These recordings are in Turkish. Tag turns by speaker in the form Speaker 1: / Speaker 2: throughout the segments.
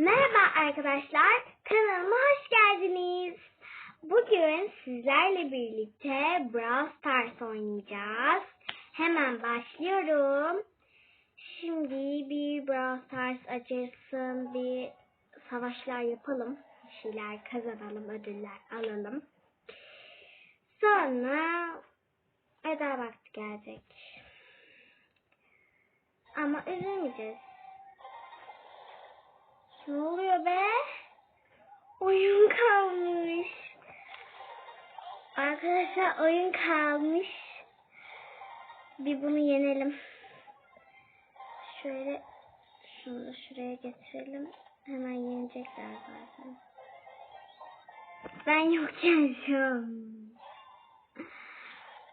Speaker 1: Merhaba arkadaşlar, kanalıma hoş geldiniz. Bugün sizlerle birlikte Brawl Stars oynayacağız. Hemen başlıyorum. Şimdi bir Brawl Stars açılsın, bir savaşlar yapalım. Bir şeyler kazanalım, ödüller alalım. Sonra veda vakti gelecek. Ama üzülmeyeceğiz. Ne oluyor be? Oyun kalmış. Arkadaşlar oyun kalmış. Bir bunu yenelim. Şöyle şunu da şuraya getirelim. Hemen yenecekler zaten. Ben yokken şu an.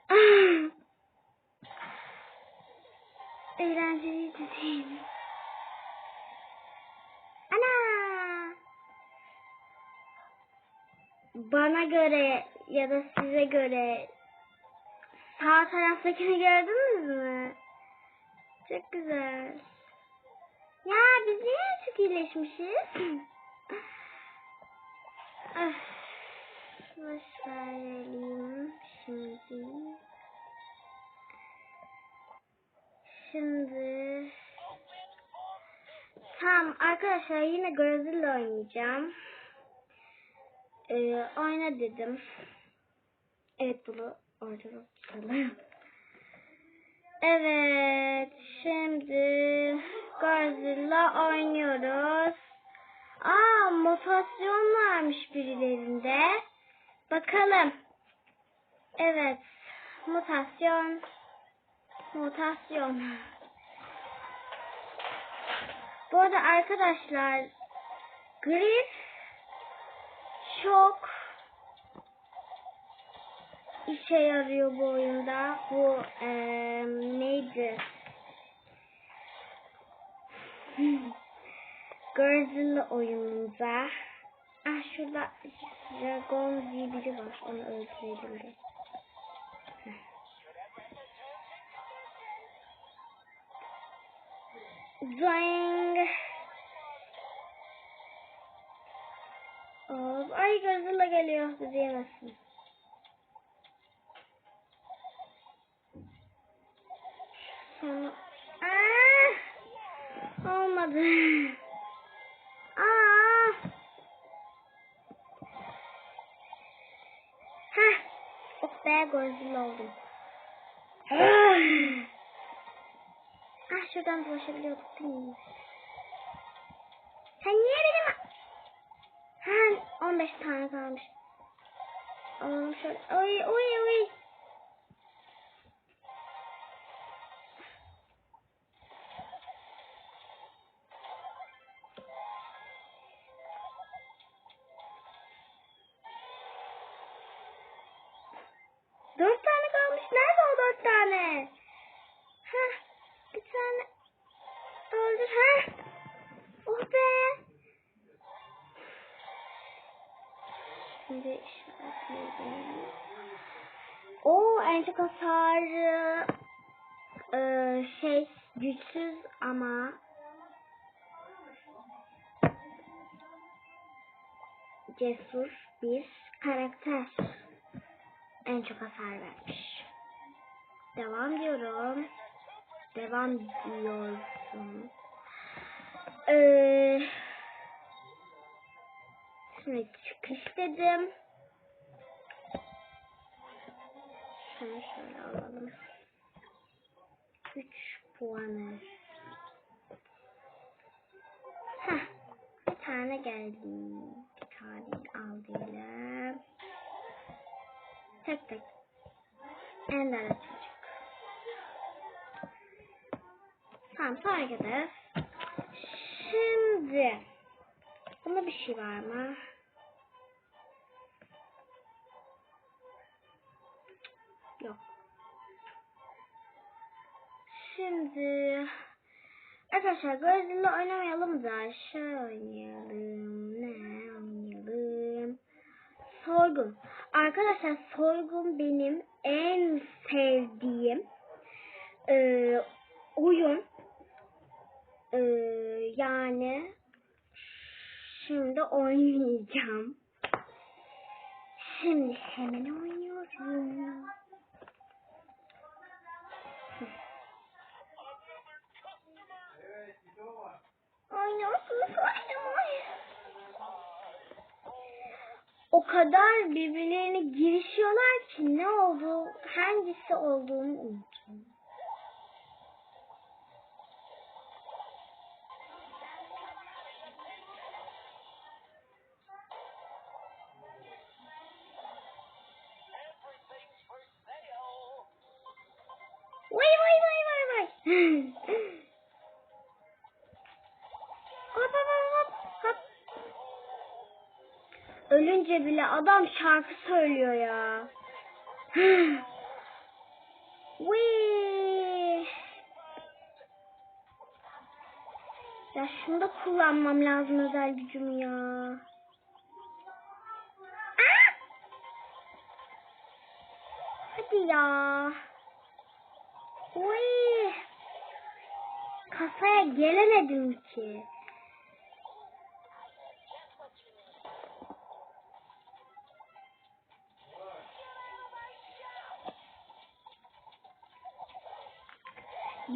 Speaker 1: Ah! Eğlenceliydi değil mi? Bana göre ya da size göre sağ taraftakini gördünüz mü? Çok güzel. Ya biz niye çok iyileşmişiz? Öf, boş verelim şimdi. Şimdi Tamam arkadaşlar yine Godzilla oynayacağım. Ee, oyna dedim. Evet bunu orada tutalım. Evet şimdi Godzilla oynuyoruz. Aa mutasyon varmış birilerinde. Bakalım. Evet mutasyon mutasyon. Bu arada arkadaşlar Griff çok işe yarıyor bu oyunda. Bu eee, neydi? Godzilla oyununda. Ah şurada Dragon diye biri var. Onu öldürelim bir. Doing. Hop. Ay Godzilla geliyor. Bizi yemesin. Sonra... Aa! Olmadı. Aa! Heh. Oh be Godzilla oldum. Ah! Ah şuradan dolaşabiliyorduk değil mi? Sen niye benim... Ha 15 tane kalmış. Alalım şöyle. Oy oy oy. Şimdi işaretleyelim. O en çok hasarı e, şey güçsüz ama cesur bir karakter en çok hasar vermiş. Devam diyorum. Devam diyorsun. Ee, şimdi çıkış dedim. Şunu şöyle alalım. 3 puanı. Heh, bir tane geldi. Bir tane al diyelim. Tek tek. Ender açacak. Tamam sonra kadar. Şimdi bunda bir şey var mı? Arkadaşlar Godzilla oynamayalım da şey oynayalım. Ne oynayalım? Soygun. Arkadaşlar soygun benim en sevdiğim e, oyun. E, yani Şimdi oynayacağım. Şimdi hemen oynuyorum. Kadar birbirlerine girişiyorlar ki ne oldu, hangisi olduğunu unuttum. Vay vay vay vay vay. Ölünce bile adam şarkı söylüyor ya. Wee. Ya şunu da kullanmam lazım özel gücümü ya. Aa! Hadi ya. Uy. Kasaya gelemedim ki.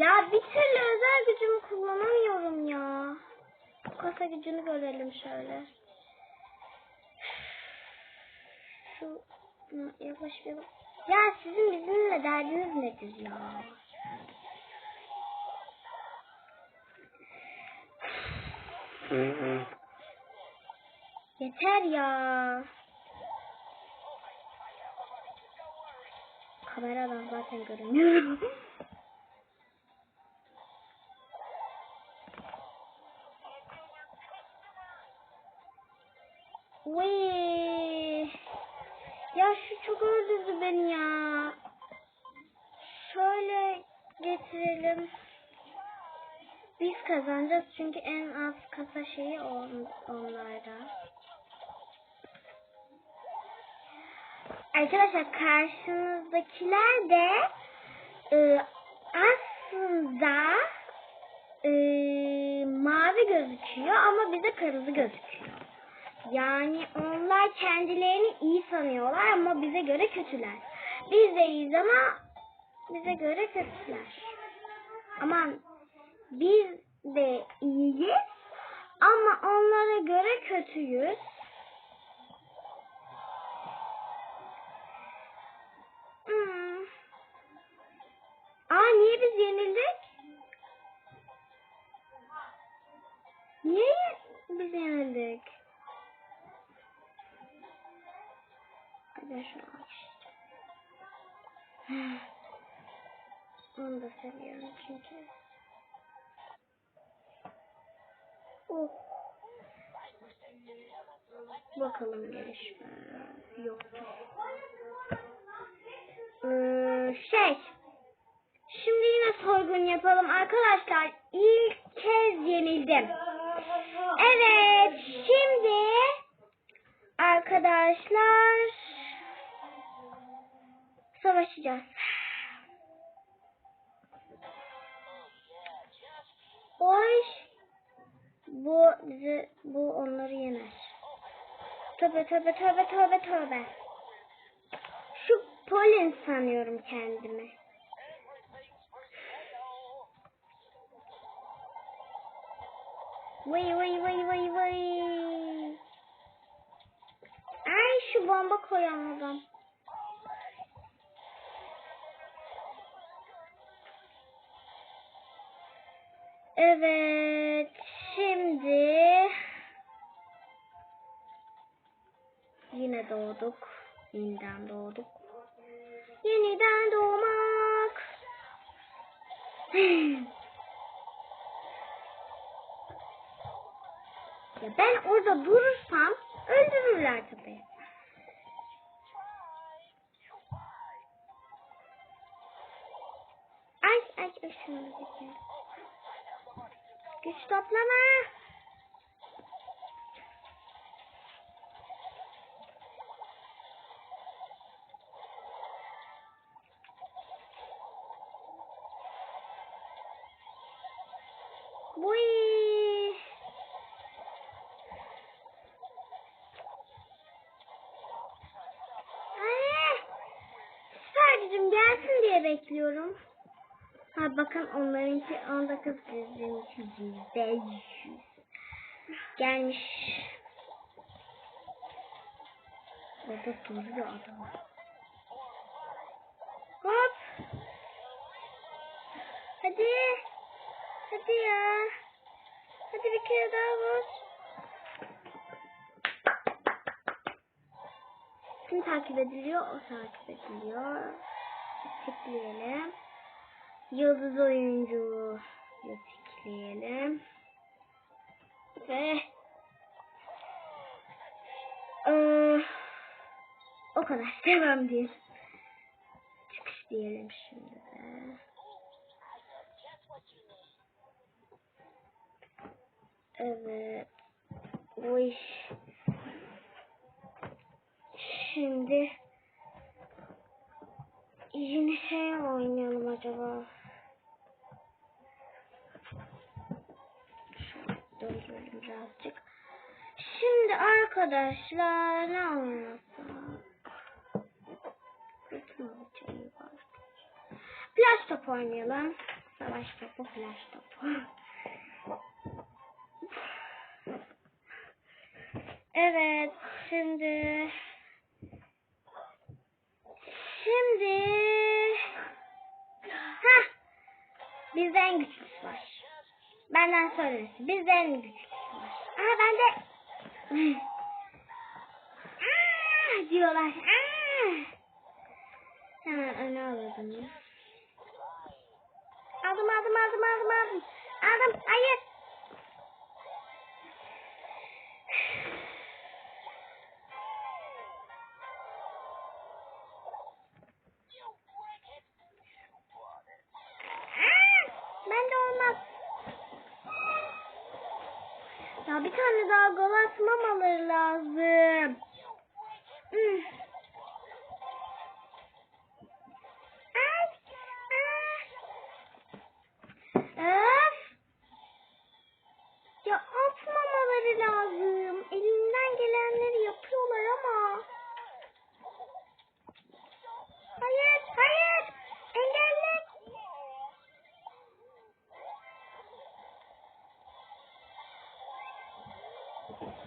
Speaker 1: Ya bir türlü özel gücümü kullanamıyorum ya. Kasa gücünü görelim şöyle. Şu yavaş bir bak. Ya sizin bizimle derdiniz nedir ya? Yeter ya. Kameradan zaten görünüyorum. şeyi on, onlarda. Arkadaşlar karşınızdakiler de e, aslında e, mavi gözüküyor ama bize kırmızı gözüküyor. Yani onlar kendilerini iyi sanıyorlar ama bize göre kötüler. Biz de iyiyiz ama bize göre kötüler. Aman biz de iyiyiz ama onlara göre kötüyüz. Oh. Bakalım gelişme. Yoktur. Ee, şey. Şimdi yine soygun yapalım arkadaşlar. İlk kez yenildim. Evet. Şimdi arkadaşlar savaşacağız. Tövbe tövbe tövbe tövbe tövbe. Şu Polin sanıyorum kendimi. Vay vay vay vay vay. Ay şu bomba koyan doğduk. Yeniden doğduk. Yeniden doğmak. ya ben orada durursam öldürürler tabii. Ay ay ay şunu. Güç toplama. Uy. Ah. Sadece gelsin diye bekliyorum. Ha bakın onlarınki 10 dakika bizimki yüzde Gelmiş. Orada duruyor adam. Hop. Hadi. Hadi ya. Hadi bir kere daha vur. Kim takip ediliyor? O takip ediliyor. Tıklayalım. Yıldız oyuncu tıklayalım. Ve Eee, o kadar. Devam diyelim. Çıkış diyelim şimdi Evet. Bu. Şimdi yine şey oynayalım acaba. Döndürelim birazcık. Şimdi arkadaşlar ne oynasak? Flash top oynayalım. Savaş topu, flash topu. Evet, şimdi şimdi ha bizde en güçlüsü var. Benden söylesin. Bizde en güçlüsü var. Aha bende Aa, diyorlar. Aa. Hemen öne alalım. Aldım aldım aldım aldım aldım. Aldım. Hayır. Bir tane daha gol atmamaları lazım. Hmm. Ya atmamaları lazım. Elinden gelenleri yapıyorlar ama. Hayır, hayır.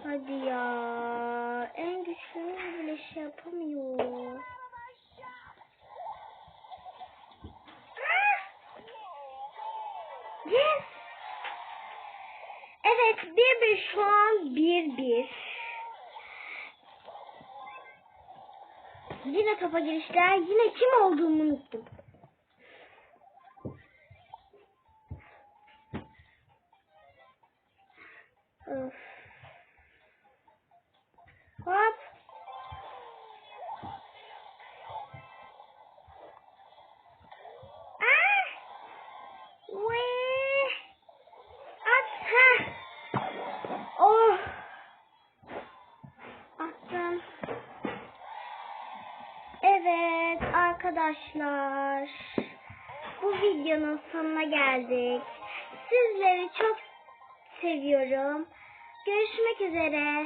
Speaker 1: Hadi ya. En güçlü bile şey yapamıyor. Yes. Evet bir bir şu an bir bir. Yine topa girişler. Yine kim olduğumu unuttum. Arkadaşlar. Bu videonun sonuna geldik. Sizleri çok seviyorum. Görüşmek üzere.